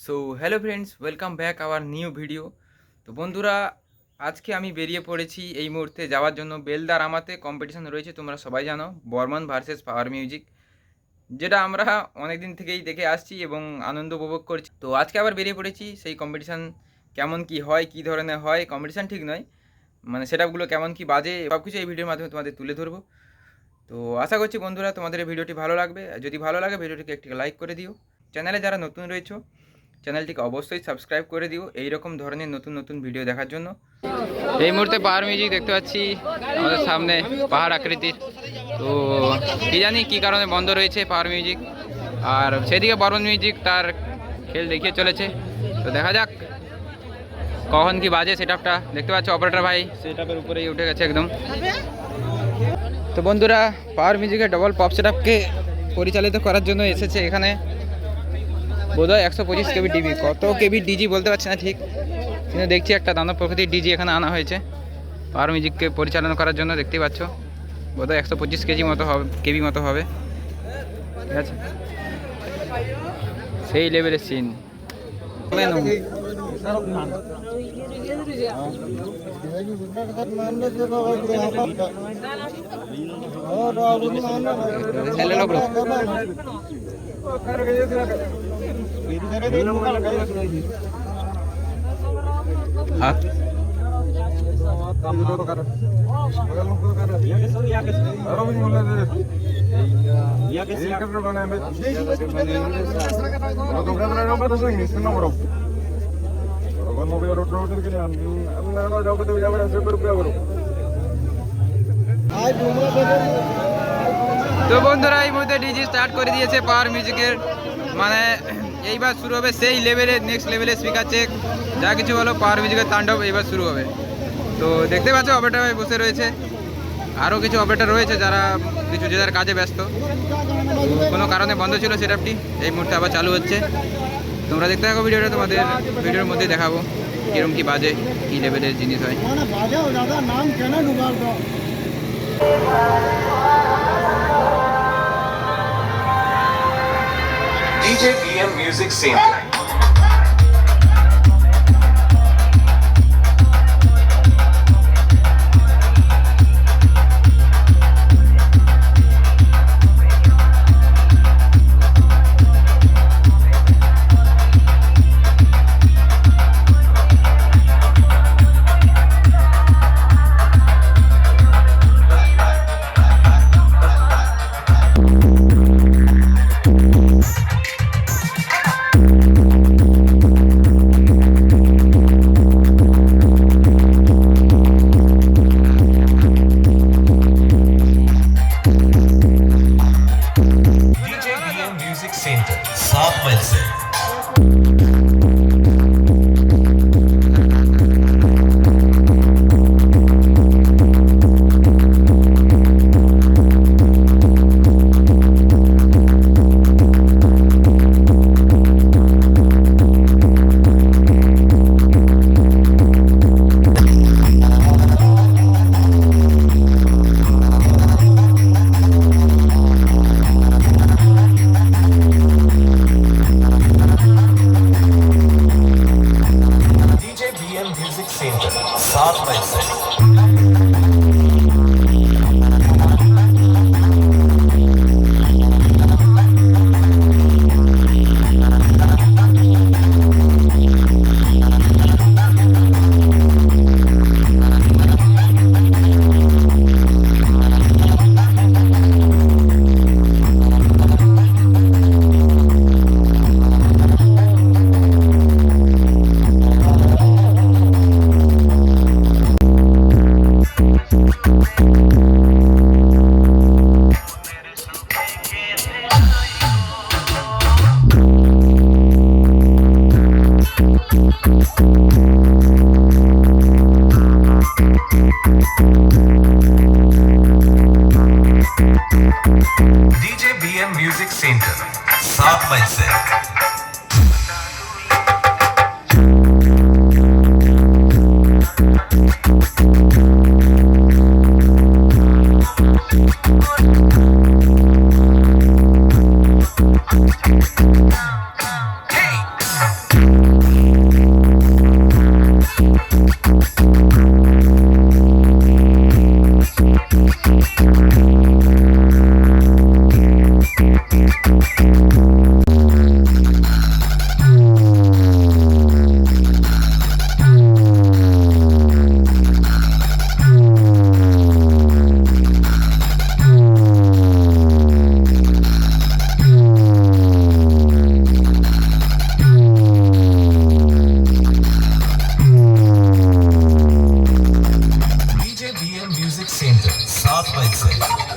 So hello friends welcome back our new video তো বন্ধুরা, আজকে আমি বেরিয়ে পড়েছি এই মুহূর্তে যাওয়ার জন্য বেলদার আমাতে কম্পিটিশন রয়েছে, তোমরা সবাই জানো, বর্মন ভার্সেস পাওয়ার মিউজিক যেটা আমরা অনেক দিন থেকেই দেখে আসছি এবং আনন্দ উপভোগ করছি। তো আজকে আবার বেরিয়ে পড়েছি, সেই কম্পিটিশান কেমন কি হয়, কি ধরনের হয় কম্পিটিশান ঠিক নয় মানে সেটআপগুলো কেমন কি বাজে সব কিছু এই ভিডিওর মাধ্যমে তোমাদের তুলে ধরবো। তো আশা করছি বন্ধুরা তোমাদের এই ভিডিওটি ভালো লাগবে। আর যদি ভালো লাগে ভিডিওটিকে একটি লাইক করে দিও। চ্যানেলে যারা নতুন রয়েছে চ্যানেলটিকে অবশ্যই সাবস্ক্রাইব করে দিও এই রকম ধরনের নতুন নতুন ভিডিও দেখার জন্য। এই মুহূর্তে পাহাড় মিউজিক দেখতে পাচ্ছি আমাদের সামনে পাহাড় আকৃতির। তো কি জানি কি কারণে বন্ধ রয়েছে পাহাড় মিউজিক আর সেদিকে বর্মন মিউজিক তার খেল দেখিয়ে চলেছে। তো দেখা যাক কখন কি বাজে সেটআপটা দেখতে পাচ্ছ অপারেটর ভাই। সেটআপের উপরেই উঠে গেছে একদম। তো বন্ধুরা পাওয়ার মিউজিকের ডবল পপ সেটআপকে পরিচালিত করার জন্য এসেছে এখানে বোধহয় একশো পঁচিশ কেবি ডিবি কত কেবি ডিজি বলতে পারছি না ঠিক, কিন্তু দেখছি একটা দানব প্রকৃতির ডিজি এখানে আনা হয়েছে। পাওয়ার মিউজিককে পরিচালনা করার জন্য দেখতেই পাচ্ছ, বোধহয় একশো পঁচিশ কেজি মতো হবে, কেবি মতো হবে। ঠিক আছে? সেই লেভেলের সিন हाँ। काम तो कर बगल में तो कर या कैसे या कैसे अरे मुझे बोला दे या कैसे या कैसे बना है मैं तो कर रहा हूँ मैं तो नहीं सुन रहा हूँ তো বন্ধুরা, এই মুহূর্তে ডিজি স্টার্ট করে দিয়েছে পাওয়ার মিউজিকের মানে এইবার শুরু হবে সেই লেভেলে নেক্সট লেভেলে স্পিকার চেক যা কিছু বলো পাওয়ার মিউজিকের তাণ্ডব এইবার শুরু হবে। তো দেখতে পাচ্ছ অপারেটার ভাই বসে রয়েছে। আরও কিছু অপারেটার রয়েছে যারা কিছু যে যার কাজে ব্যস্ত। কোনো কারণে বন্ধ ছিল সেটআপটি এই মুহূর্তে আবার চালু হচ্ছে। তোমরা দেখতে থাকো ভিডিওটা তোমাদের ভিডিওর মধ্যে দেখাবো কিরম কি বাজে কি লেভেলের জিনিস হয় বাজাও দাদা নাম কেন ডুবার দাও DJ BM Music Center. सात मई Maker. Sound Mindset. Art Mindset.